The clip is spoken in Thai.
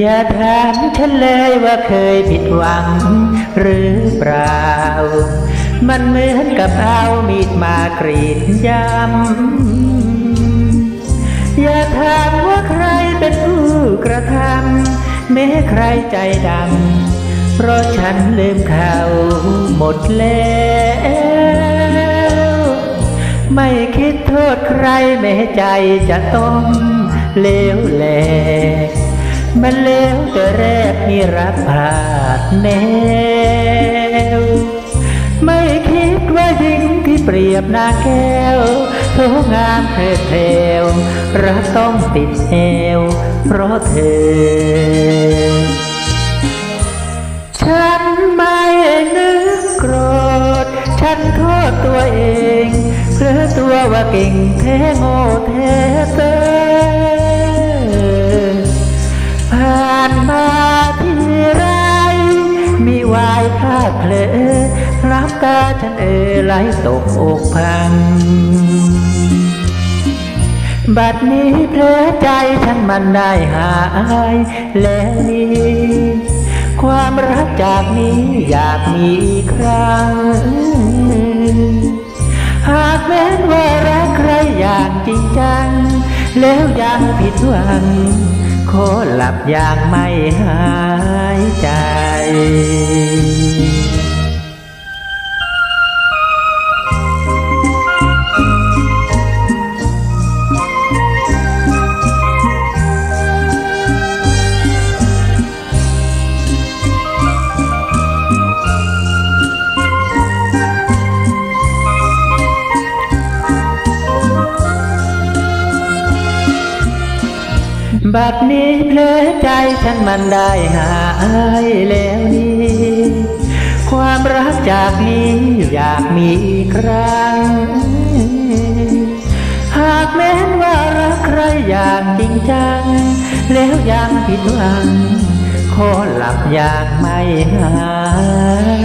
อย่าถามฉันเลยว่าเคยผิดหวังหรือเปล่า มันเหมือนกับเอามีดมากรีดยำอย่าถามว่าใครเป็นผู้กระทำแม้ใครใจดำเพราะฉันลืมเขาหมดแล้วไม่คิดโทษใครแม้ใจจะต้องเลวแหลก มันเลวแต่แรกที่รักพลาดแนว ไม่คิดว่าหญิงที่เปรียบนางแก้วโทงามเธอเทวรักต้องติดเอว เพราะเธอ ฉันไม่นึกโกรธ ฉันโทษตัวเองเพลือตัวว่าเก่งแท้โง่แท้เตอ มีวายพลาดเพลอรับตาฉันเออไหลตกอกพัง บัดนี้เพลอใจฉันมันได้หายแล้วนี้ความรักจากนี้อยากมีอีกครั้ง หากแม้นว่ารักใครอย่างจริงจัง แล้วยังผิดหวัง ขอหลับอย่างไม่หายใจ บัดนี้เพลอใจฉันมันได้หายแล้วนี้ความรักจากนี้อยากมีครั้ง หากแม้นว่ารักใครอย่างจริงจัง แล้วยังผิดหวังขอหลับอย่างไม่หาย